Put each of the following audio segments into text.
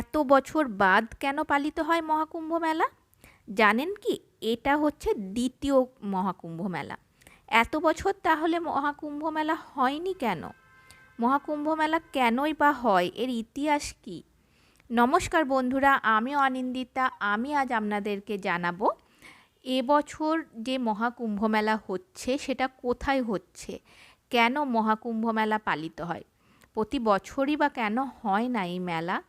এত বছর বাদ কেন পালিত হয় মহাকুম্ভ মেলা? জানেন কি, এটা হচ্ছে দ্বিতীয় মহাকুম্ভ মেলা। এত বছর তাহলে মহাকুম্ভ মেলা হয়নি কেন? মহাকুম্ভ মেলা কেনই বা হয়, এর ইতিহাস কি? নমস্কার বন্ধুরা আমি অনিন্দিতা আমি আজ আপনাদেরকে জানাব এবছর যে মহাকুম্ভ মেলা হচ্ছে, সেটা কোথায় হচ্ছে? কেন মহাকুম্ভ মেলা পালিত হয়? প্রতি বছরই বা কেন হয় না এই মেলা?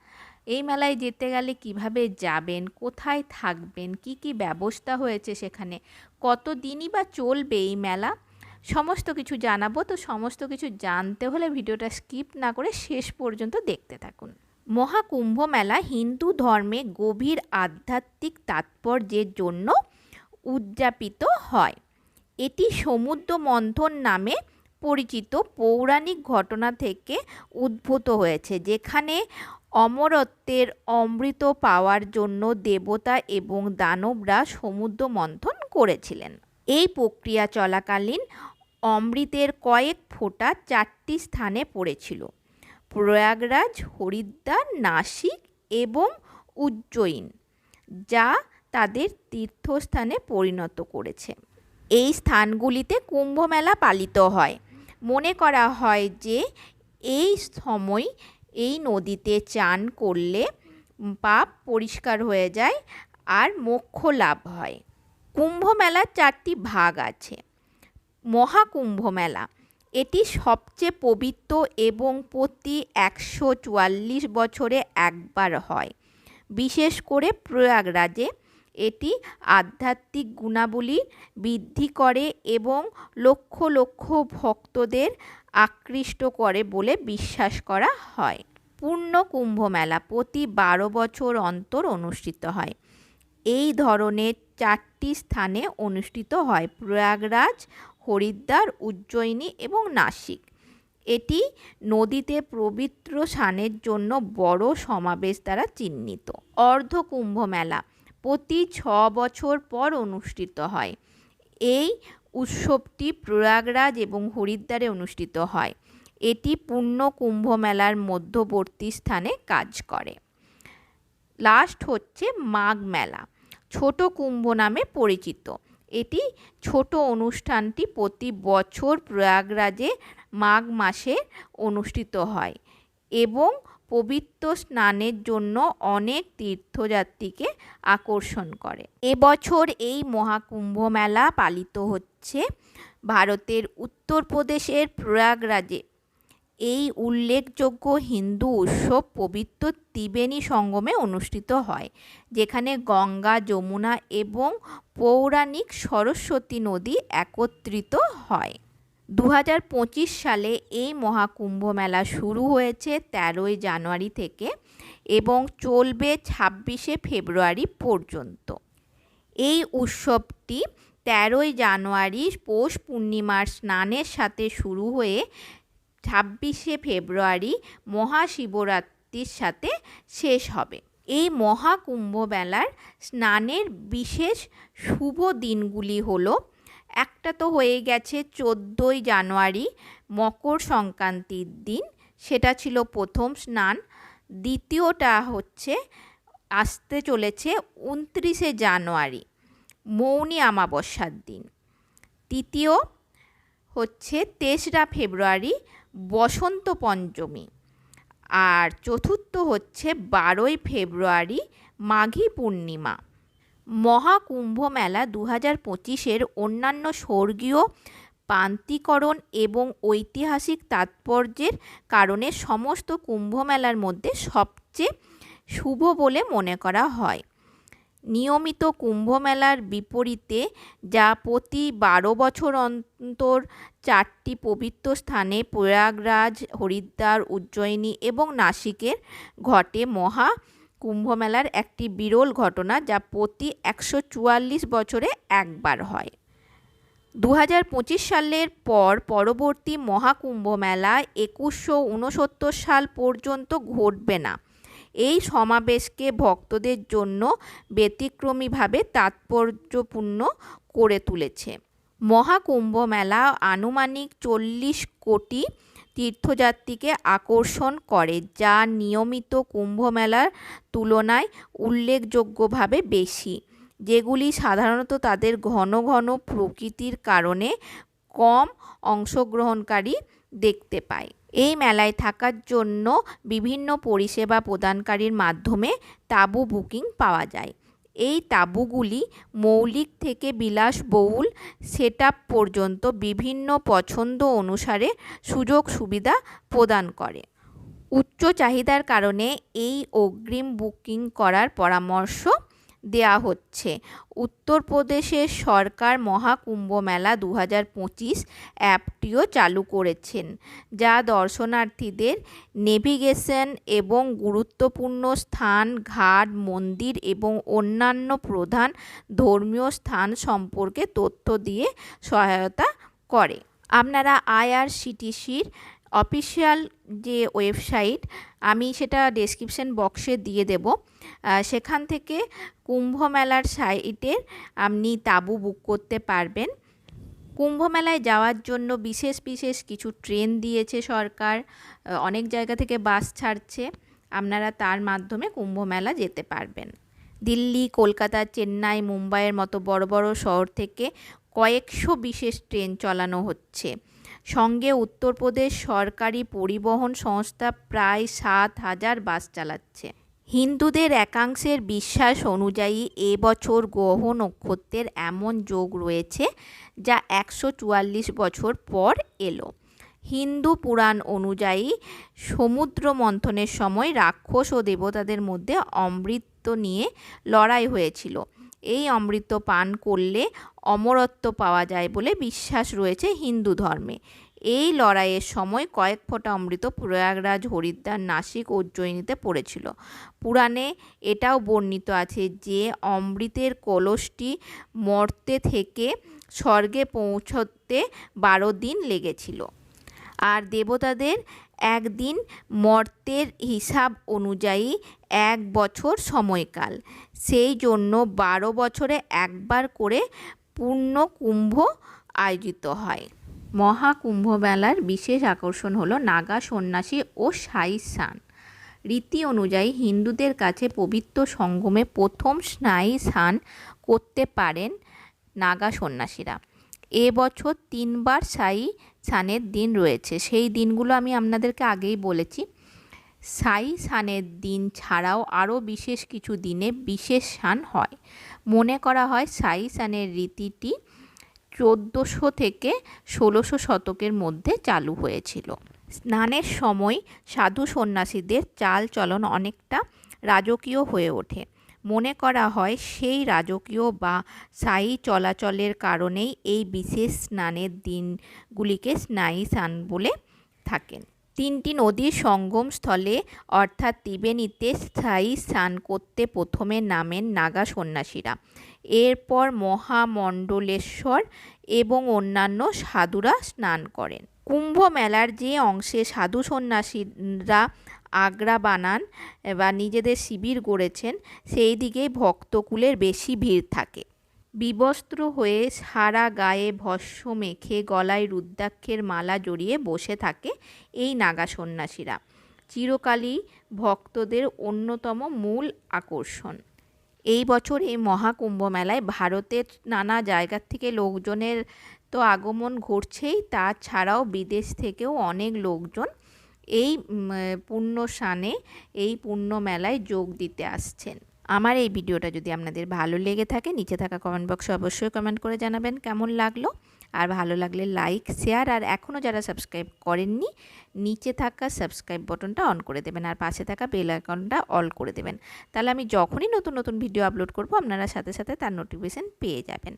এই মেলায় যেতে গেলে কীভাবে যাবেন? কোথায় থাকবেন? কি কি ব্যবস্থা হয়েছে সেখানে? কত দিনই বা চলবে এই মেলা? সমস্ত কিছু জানাব। তো সমস্ত কিছু জানতে হলে ভিডিওটা স্কিপ না করে শেষ পর্যন্ত দেখতে থাকুন। মহাকুম্ভ মেলা হিন্দু ধর্মে গভীর আধ্যাত্মিক তাৎপর্যের জন্য উদযাপিত হয়। এটি সমুদ্র মন্থন নামে পরিচিত পৌরাণিক ঘটনা থেকে উদ্ভূত হয়েছে, যেখানে অমরত্বের অমৃত পাওয়ার জন্য দেবতা এবং দানবরা সমুদ্র মন্থন করেছিলেন। এই প্রক্রিয়া চলাকালীন অমৃতের কয়েক ফোঁটা চারটি স্থানে পড়েছিল। প্রয়াগরাজ, হরিদ্বার, নাসিক এবং উজ্জয়িন, যা তাদের তীর্থস্থানে পরিণত করেছে। এই স্থানগুলিতে কুম্ভমেলা পালিত হয়। মনে করা হয় যে এই সময় এই নদীতে চান করলে পাপ পরিষ্কার হয়ে যায় আর মোক্ষ লাভ হয়। কুম্ভ মেলার চারটি ভাগ আছে। মহাকুম্ভ মেলা এটি সবচেয়ে পবিত্র এবং প্রতি একশো চুয়াল্লিশ বছরে একবার হয়। বিশেষ করে প্রয়াগরাজে এটি আধ্যাত্মিক গুণাবলী বৃদ্ধি করে এবং লক্ষ লক্ষ ভক্তদের আকৃষ্ট করে বলে বিশ্বাস করা হয়। পূর্ণ কুম্ভ মেলা প্রতি বারো বছর অন্তর অনুষ্ঠিত হয়। এই ধরনের চারটি স্থানে অনুষ্ঠিত হয় প্রয়াগরাজ, হরিদ্বার, উজ্জয়িনী এবং নাসিক। এটি নদীতে পবিত্র স্নানের জন্য বড় সমাবেশ দ্বারা চিহ্নিত। অর্ধ কুম্ভ মেলা প্রতি ছ বছর পর অনুষ্ঠিত হয়। এই উৎসবটি প্রয়াগরাজ এবং হরিদ্বারে অনুষ্ঠিত হয়। এটি পূর্ণ কুম্ভ মেলার মধ্যবর্তী স্থানে কাজ করে। লাস্ট হচ্ছে মাঘ মেলা। ছোট কুম্ভ নামে পরিচিত। এটি ছোট অনুষ্ঠানটি প্রতি বছর প্রয়াগরাজে মাঘ মাসে অনুষ্ঠিত হয় এবং পবিত্র স্নানের জন্য অনেক তীর্থযাত্রীকে আকর্ষণ করে। এবছর এই মহাকুম্ভ মেলা পালিত হচ্ছে ভারতের উত্তরপ্রদেশের প্রয়াগরাজে। এই উল্লেখযোগ্য হিন্দু উৎসব পবিত্র ত্রিবেণী সঙ্গমে অনুষ্ঠিত হয়, যেখানে গঙ্গা, যমুনা এবং পৌরাণিক সরস্বতী নদী একত্রিত হয়। দু হাজার পঁচিশ সালে এই মহাকুম্ভ মেলা শুরু হয়েছে তেরোই জানুয়ারি থেকে এবং চলবে ছাব্বিশে ফেব্রুয়ারি পর্যন্ত। এই উৎসবটি তেরোই জানুয়ারি পৌষ পূর্ণিমার স্নানের সাথে শুরু হয়ে ছাব্বিশে ফেব্রুয়ারি মহাশিবরাত্রির সাথে শেষ হবে। এই মহাকুম্ভ মেলার স্নানের বিশেষ শুভ দিনগুলি হলো একটা তো হয়ে গেছে চোদ্দোই জানুয়ারি, মকর সংক্রান্তির দিন। সেটা ছিল প্রথম স্নান। দ্বিতীয়টা হচ্ছে আসতে চলেছে উনত্রিশে জানুয়ারি, মৌনি অমাবস্যার দিন। তৃতীয় হচ্ছে তেসরা ফেব্রুয়ারি, বসন্ত পঞ্চমী। আর চতুর্থ হচ্ছে বারোই ফেব্রুয়ারি, মাঘী পূর্ণিমা। মহাকুম্ভ মেলা দু হাজার পঁচিশের অন্যান্য স্বর্গীয় প্রান্তিকরণ এবং ঐতিহাসিক তাৎপর্যের কারণে সমস্ত কুম্ভ মেলার মধ্যে সবচেয়ে শুভ বলে মনে করা হয়। নিয়মিত কুম্ভ মেলার বিপরীতে, যা প্রতি বারো বছর অন্তর চারটি পবিত্র স্থানে প্রয়াগরাজ, হরিদ্বার, উজ্জয়িনী এবং নাসিকের ঘটে মহা কুম্ভমেলার একটি বিরল ঘটনা যা প্রতি একশো চুয়াল্লিশ বছরে একবার হয়। দু হাজার পঁচিশ সালের পর পরবর্তী মহাকুম্ভ মেলা একুশশো উনসত্তর সাল পর্যন্ত ঘটবে না। এই সমাবেশকে ভক্তদের জন্য ব্যতিক্রমীভাবে তাৎপর্যপূর্ণ করে তুলেছে। মহাকুম্ভ মেলা আনুমানিক চল্লিশ কোটি তীর্থযাত্রীকে আকর্ষণ করে, যা নিয়মিত কুম্ভ মেলার তুলনায় উল্লেখযোগ্যভাবে বেশি। যেগুলি সাধারণত তাদের ঘন ঘন প্রকৃতির কারণে কম অংশগ্রহণকারী দেখতে পায়। এই মেলায় থাকার জন্য বিভিন্ন পরিষেবা প্রদানকারীর মাধ্যমে তাঁবু বুকিং পাওয়া যায়। এই তাঁবুগুলি মৌলিক থেকে বিলাসবহুল সেট পর্যন্ত বিভিন্ন পছন্দ অনুসারে সুযোগ সুবিধা প্রদান করে। উচ্চ চাহিদার কারণে এই অগ্রিম বুকিং করার পরামর্শ দেওয়া হচ্ছে। উত্তরপ্রদেশের সরকার মহাকুম্ভ মেলা দু হাজার পঁচিশ অ্যাপটিও চালু করেছেন, যা দর্শনার্থীদের নেভিগেশন এবং গুরুত্বপূর্ণ স্থান, ঘাট, মন্দির এবং অন্যান্য প্রধান ধর্মীয় স্থান সম্পর্কে তথ্য দিয়ে সহায়তা করে। আপনারা আইআরসিটিসির অফিসিয়াল যে ওয়েবসাইট, আমি সেটা ডেসক্রিপশন বক্সে দিয়ে দেব। সেখান থেকে কুম্ভ মেলার সাইটের আপনি তাঁবু বুক করতে পারবেন। কুম্ভ মেলায় যাওয়ার জন্য বিশেষ বিশেষ কিছু ট্রেন দিয়েছে সরকার। অনেক জায়গা থেকে বাস ছাড়ছে। আপনারা তার মাধ্যমে কুম্ভ মেলা যেতে পারবেন। দিল্লি, কলকাতা, চেন্নাই, মুম্বাইয়ের মতো বড় বড় শহর থেকে কয়েকশো বিশেষ ট্রেন চালানো হচ্ছে। সঙ্গে উত্তরপ্রদেশ সরকারি পরিবহন সংস্থা প্রায় সাত হাজার বাস চালাচ্ছে। হিন্দুদের একাংশের বিশ্বাস অনুযায়ী এবছর গ্রহ নক্ষত্রের এমন যোগ রয়েছে যা একশো চুয়াল্লিশ বছর পর এলো। হিন্দু পুরাণ অনুযায়ী সমুদ্র মন্থনের সময় রাক্ষস ও দেবতাদের মধ্যে অমৃত নিয়ে লড়াই হয়েছিল। এই অমৃত পান করলে অমরত্ব পাওয়া যায় বলে বিশ্বাস রয়েছে হিন্দু ধর্মে। এই লড়াইয়ের সময় কয়েক ফোঁটা অমৃত প্রয়াগরাজ, হরিদ্বার, নাসিক উজ্জয়িনীতে পড়েছিল। পুরাণে এটাও বর্ণিত আছে যে অমৃতের কলসটি মর্তে থেকে স্বর্গে পৌঁছতে বারো দিন লেগেছিল। আর দেবতাদের একদিন মর্তের হিসাব অনুযায়ী এক বছর সময়কাল। সেই জন্য বারো বছরে একবার করে পূর্ণ কুম্ভ আয়োজিত হয়। মহাকুম্ভ মেলার বিশেষ আকর্ষণ হলো নাগা সন্ন্যাসী ও সাই স্নান রীতি অনুযায়ী হিন্দুদের কাছে পবিত্র সঙ্গমে প্রথম স্নায়ী স্নান করতে পারেন নাগা সন্ন্যাসীরা। এবছর তিনবার সাই সানের দিন রয়েছে। সেই দিনগুলো আমি আপনাদেরকে আগেই বলেছি। সাই স্নানের দিন ছাড়াও আরও বিশেষ কিছু দিনে বিশেষ সান হয়। মনে করা হয় সাই স্নানের রীতিটি চোদ্দোশো থেকে ষোলোশো শতকের মধ্যে চালু হয়েছিল। স্নানের সময় সাধু সন্ন্যাসীদের চাল চলন অনেকটা রাজকীয় হয়ে ওঠে। মনে করা হয় সেই রাজকীয় বা স্থায়ী চলাচলের কারণেই এই বিশেষ স্নানের দিনগুলিকে স্নায়ী স্নান বলে থাকেন। তিনটি নদীর সঙ্গমস্থলে, অর্থাৎ ত্রিবেণীতে, স্থায়ী স্নান করতে প্রথমে নামেন নাগা সন্ন্যাসীরা। এরপর মহামণ্ডলেশ্বর এবং অন্যান্য সাধুরা স্নান করেন। কুম্ভ মেলার যে অংশে সাধু সন্ন্যাসীরা আগ্রা বানান বা নিজেদের শিবির গড়েছেন, সেই দিকেই ভক্তকুলের বেশি ভিড় থাকে। বিবস্ত্র হয়ে সারা গায়ে ভস্য মেখে গলায় রুদ্রাক্ষের মালা জড়িয়ে বসে থাকে এই নাগা সন্ন্যাসীরা। চিরকালই ভক্তদের অন্যতম মূল আকর্ষণ। এই বছর এই মহাকুম্ভ মেলায় ভারতের নানা জায়গার থেকে লোকজনের তো আগমন ঘটছেই, তাছাড়াও বিদেশ থেকেও অনেক লোকজন এই পুণ্য স্নানে এই পুণ্য মেলায় যোগ দিতে আসছেন। আমার এই ভিডিওটা যদি আপনাদের ভালো লেগে থাকে, নিচে থাকা কমেন্ট বক্সে অবশ্যই কমেন্ট করে জানাবেন কেমন লাগল। আর ভালো লাগলে লাইক শেয়ার আর এখনও যারা সাবস্ক্রাইব করেননি, নিচে থাকা সাবস্ক্রাইব বটনটা অন করে দেবেন, আর পাশে থাকা বেল আইকনটা অল করে দেবেন। তাহলে আমি যখনই নতুন নতুন ভিডিও আপলোড করব, আপনারা সাথে সাথে তার নোটিফিকেশান পেয়ে যাবেন।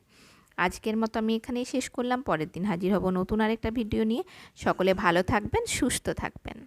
আজকের মতো আমি এখানেই শেষ করলাম। পরের দিন হাজির হব নতুন আরেকটা ভিডিও নিয়ে। সকলে ভালো থাকবেন, সুস্থ থাকবেন।